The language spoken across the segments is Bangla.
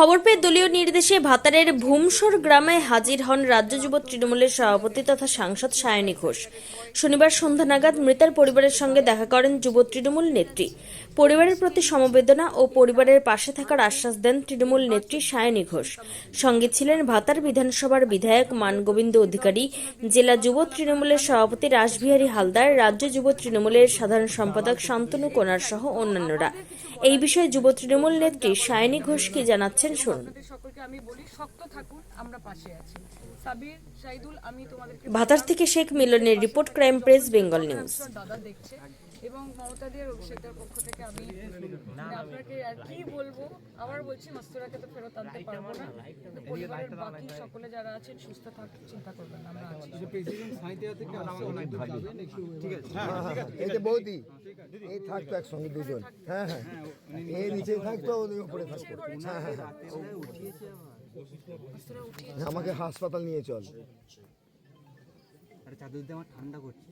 খবর পেয়ে দলীয় নির্দেশে ভাতারের ভূমসর গ্রামে হাজির হন রাজ্য যুব তৃণমূলের সভাপতি তথা সাংসদ সায়নী ঘোষ। শনিবার সন্ধ্যা নাগাদ মৃতার পরিবারের সঙ্গে দেখা করেন যুব তৃণমূল নেত্রী। পরিবারের প্রতি সমবেদনা ও পরিবারের পাশে থাকার আশ্বাস দেন তৃণমূল নেত্রী সায়নী ঘোষ। সঙ্গে ছিলেন ভাতার বিধানসভার বিধায়ক মানগোবিন্দ অধিকারী, জেলা যুব তৃণমূলের সভাপতি রাসবিহারী হালদার, রাজ্য যুব তৃণমূলের সাধারণ সম্পাদক শান্তনু কোনার সহ অন্যান্যরা। এই বিষয়ে যুব তৃণমূল নেত্রী সায়নী ঘোষ কি জানাচ্ছেন শুনুন। সকলকে আমি বলি শক্ত থাকুন আমরা পাশে আছি। সাবির শাহিদুল আমি তোমাদেরকে ভাতার থেকে শেখ মিলনের report crime press Bengal news. দাদা দেখছে এবং মমতা দিয়ে অভিষেকদের পক্ষ থেকে আমি মানে আপনাকে আর কি বলব আবার বলছি মাস্তুরাকে তো ফেরত আনতে পারব না। পরিবারের বাকি সকলে যারা আছেন সুস্থ থাকুন চিন্তা করবেন না, আমরা আছি। এই যে বৌদি। এই থাকতো একসঙ্গে দুজন। হ্যাঁ হ্যাঁ। এই নিচে থাকতো ওই উপরে থাকতো হ্যাঁ হ্যাঁ। হ্যাঁ। আমাকে হাসপাতাল নিয়ে চল। আরে চাদর দিয়ে আমার ঠান্ডা করছে।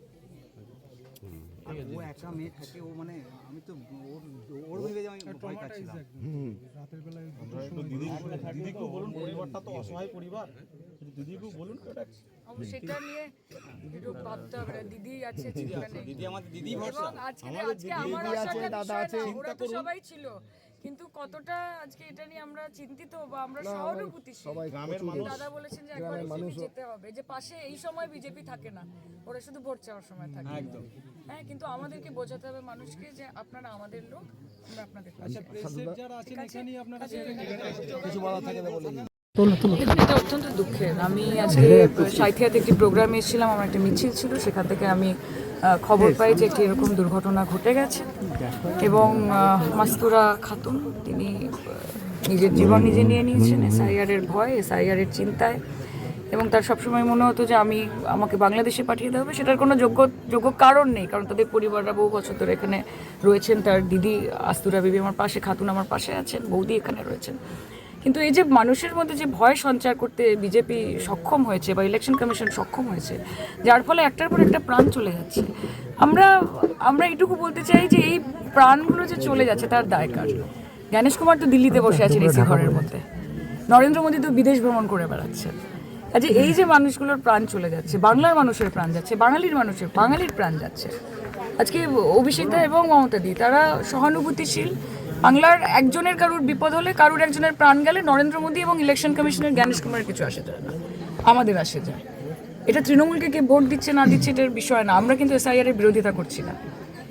আর ও একা মেয়ে থাকে ও মানে আমি তো ওর ওর ভেবে যে আমি ভয় পাচ্ছিলাম দিদিকেও বলুন পরিবারটা তো অসহায় পরিবার। বলুন সেটা নিয়ে একটু ভাবতে হবে দিদি আছে দিদি আমাদের দিদি ভরসা। আজকে আজকে আমার আশাটা দাদা আছে। ওরা তো সবাই ছিল। কিন্তু কতটা আজকে এটা নিয়ে আমরা চিন্তিত বা আমরা সহানুভূতিশীল। সবাই গ্রামের মানুষ। দাদা বলেছেন যে একবার বিজেপি যেতে হবে। যে পাশে এই সময় বিজেপি থাকে না ওরা শুধু ভোট চাওয়ার সময় থাকে। একদম। হ্যাঁ কিন্তু আমাদেরকে বোঝাতে হবে মানুষকে যে আপনারা আমাদের লোক আমরা আপনাদের পাশে আছি। কিছু বলা থাকে না বলে অত্যন্ত দুঃখের। আমি আজকে সাইথিয়াতে একটি প্রোগ্রামে এসেছিলাম আমার একটা মিছিল ছিল সেখান থেকে আমি খবর পাই যে একটি এরকম দুর্ঘটনা ঘটে গেছে। এবং মাস্তুরা খাতুন তিনি নিজের জীবন নিজে নিয়ে নিয়েছেন এসআইআর এর ভয় এসআইআর এর চিন্তায়। এবং তার সবসময় মনে হতো যে আমি আমাকে বাংলাদেশে পাঠিয়ে দেওয়া হবে। সেটার কোনো যোগ্য যোগ্য কারণ নেই কারণ তাদের পরিবাররা বহু বছর ধরে এখানে রয়েছেন। তার দিদি আস্তুরা বিবি আমার পাশে খাতুন আমার পাশে আছেন বৌদি এখানে রয়েছেন। কিন্তু এই যে মানুষের মধ্যে যে ভয় সঞ্চার করতে বিজেপি সক্ষম হয়েছে বা ইলেকশন কমিশন সক্ষম হয়েছে যার ফলে একটার পর একটা প্রাণ চলে যাচ্ছে। আমরা আমরা এইটুকু বলতে চাই যে এই প্রাণগুলো যে চলে যাচ্ছে তার দায় কার? জ্ঞানেশ কুমার তো দিল্লিতে বসে আছেন এসি ঘরের মধ্যে। নরেন্দ্র মোদী তো বিদেশ ভ্রমণ করে বেড়াচ্ছে কাজে এই যে মানুষগুলোর প্রাণ চলে যাচ্ছে বাংলার মানুষের প্রাণ যাচ্ছে বাঙালির মানুষের বাঙালির প্রাণ যাচ্ছে। আজকে অভিষেক দা এবং মমতা দি তারা সহানুভূতিশীল বাংলার একজনের কারুর বিপদ হলে কারুর একজনের প্রাণ গেলে নরেন্দ্র মোদী এবং ইলেকশন কমিশনের জ্ঞানেশ কুমারের কিছু আসে যায় না। আমাদের আসে যায়। এটা তৃণমূলকে কে ভোট দিচ্ছে না দিচ্ছে এটার বিষয় না। আমরা কিন্তু এসআইআর এর বিরোধিতা করছি না।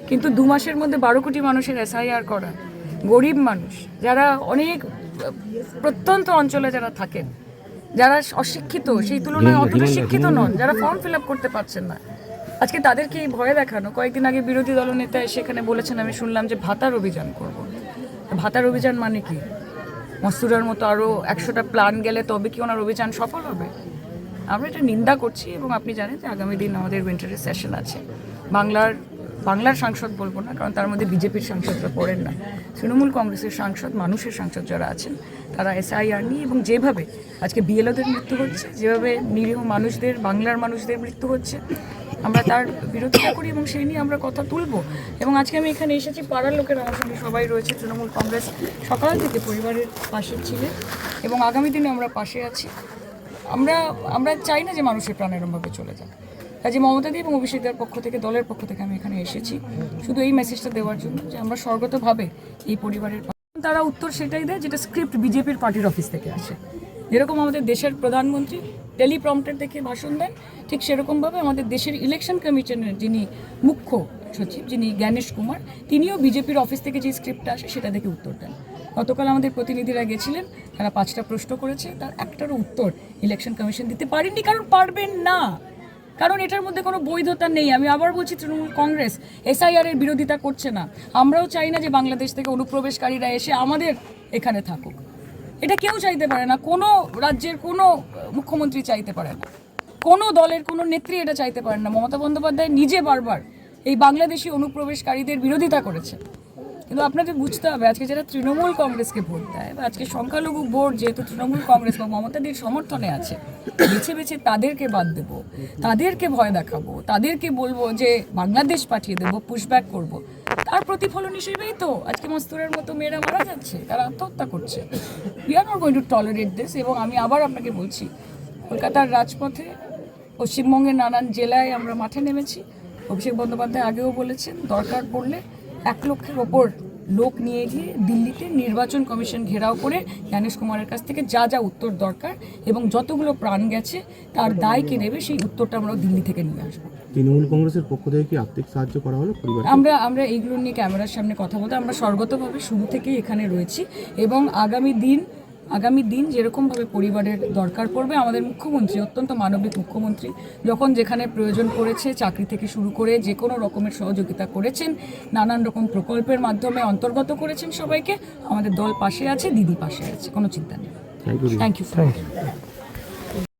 কিন্তু দু মাসের মধ্যে বারো কোটি মানুষের এসআইআর করা। গরিব মানুষ যারা অনেক প্রত্যন্ত অঞ্চলে যারা থাকেন যারা অশিক্ষিত সেই তুলনায় অতটা শিক্ষিত নন যারা ফর্ম ফিল আপ করতে পারছেন না। আজকে তাদেরকে এই ভয় দেখানো কয়েকদিন আগে বিরোধী দলনেতা সেখানে বলেছেন আমি শুনলাম যে ভাতার অভিযান করব। ভাতার অভিযান মানে কি? মস্তুরার মতো আরও একশোটা প্ল্যান গেলে তবে কি ওনার অভিযান সফল হবে? আমরা এটা নিন্দা করছি এবং আপনি জানেন যে আগামী দিন আমাদের উইন্টারের সেশন আছে। বাংলার বাংলার সাংসদ বলব না, কারণ তার মধ্যে বিজেপির সাংসদরা পড়েন না। তৃণমূল কংগ্রেসের সাংসদ, মানুষের সাংসদ যারা আছেন, তারা এসআইআর নিয়ে এবং যেভাবে আজকে বিএলওদের মৃত্যু হচ্ছে, যেভাবে নিরীহ মানুষদের, বাংলার মানুষদের মৃত্যু হচ্ছে, আমরা তার বিরোধিতা করি এবং সেই নিয়ে আমরা কথা তুলবো। এবং আজকে আমি এখানে এসেছি, পাড়ার লোকের আমার সঙ্গে সবাই রয়েছে, তৃণমূল কংগ্রেস সকাল থেকে পরিবারের পাশে ছিলেন এবং আগামী দিনে আমরা পাশে আছি। আমরা আমরা চাই না যে মানুষের প্রাণ এরমভাবে চলে যাক। কাজে মমতা দি এবং অভিষেকদের পক্ষ থেকে, দলের পক্ষ থেকে আমি এখানে এসেছি। শুধু এই মেসেজটা দেওয়ার জন্য যে আমরা স্বর্গতভাবে এই পরিবারের তারা উত্তর সেটাই দেয় যেটা স্ক্রিপ্ট বিজেপির পার্টির অফিস থেকে আসে। যেরকম আমাদের দেশের প্রধানমন্ত্রী টেলিপ্রম্পটার দেখে ভাষণ দেন, ঠিক সেরকমভাবে আমাদের দেশের ইলেকশন কমিশনের যিনি মুখ্য সচিব, যিনি জ্ঞানেশ কুমার, তিনিও বিজেপির অফিস থেকে যে স্ক্রিপ্টটা আসে সেটা দেখে উত্তর দেন। গতকাল আমাদের প্রতিনিধিরা গেছিলেন, তারা পাঁচটা প্রশ্ন করেছে, তার একটারও উত্তর ইলেকশন কমিশন দিতে পারেননি, কারণ পারবেন না। কারণ এটার মধ্যে কোনো বৈধতা নেই। আমি আবার বলছি, তৃণমূল কংগ্রেস এসআইআর এর বিরোধিতা করছে না। আমরাও চাই না যে বাংলাদেশ থেকে অনুপ্রবেশকারীরা এসে আমাদের এখানে থাকুক। এটা কেউ চাইতে পারে না। কোনো রাজ্যের কোনো মুখ্যমন্ত্রী চাইতে পারে না। কোনো দলের কোনো নেত্রী এটা চাইতে পারেন না। মমতা বন্দ্যোপাধ্যায় নিজে বারবার এই বাংলাদেশি অনুপ্রবেশকারীদের বিরোধিতা করেছে কিন্তু আপনাকে বুঝতে হবে, আজকে যারা তৃণমূল কংগ্রেসকে ভোট দেয় বা আজকে সংখ্যালঘু ভোট যেহেতু তৃণমূল কংগ্রেস বা মমতাদির সমর্থনে আছে, বেছে বেছে তাদেরকে বাদ দেব, তাদেরকে ভয় দেখাবো, তাদেরকে বলব যে বাংলাদেশ পাঠিয়ে দেবো পুশব্যাক করব। তার প্রতিফলন হিসেবেই তো আজকে মস্তুরের মতো মেয়েরা মারা যাচ্ছে, তারা আত্মহত্যা করছে। We are not going to tolerate this এবং আমি আবার আপনাকে বলছি, কলকাতার রাজপথে পশ্চিমবঙ্গের নানান জেলায় আমরা মাঠে নেমেছি। অভিষেক বন্দ্যোপাধ্যায় আগেও বলেছেন, দরকার পড়লে এক লক্ষের ওপর লোক নিয়ে গিয়ে দিল্লিতে নির্বাচন কমিশন ঘেরাও করে জ্ঞানেশ কুমারের কাছ থেকে যা যা উত্তর দরকার এবং যতগুলো প্রাণ গেছে তার দায় কে নেবে সেই উত্তরটা আমরা দিল্লি থেকে নিয়ে আসব। তৃণমূল কংগ্রেসের পক্ষ থেকে কি আর্থিক সাহায্য করা হলো পরিবার আমরা আমরা এইগুলো নিয়ে ক্যামেরার সামনে কথা বলতে আমরা স্বর্গতভাবে শুরু থেকেই এখানে রয়েছি এবং আগামী দিন আগামী দিন যেরকমভাবে পরিবারের দরকার পড়বে আমাদের মুখ্যমন্ত্রী অত্যন্ত মানবিক মুখ্যমন্ত্রী যখন যেখানে প্রয়োজন পড়েছে চাকরি থেকে শুরু করে যে কোনো রকমের সহযোগিতা করেছেন নানান রকম প্রকল্পের মাধ্যমে অন্তর্গত করেছেন সবাইকে আমাদের দল পাশে আছে দিদি পাশে আছে কোনো চিন্তা নেই। Thank you thank you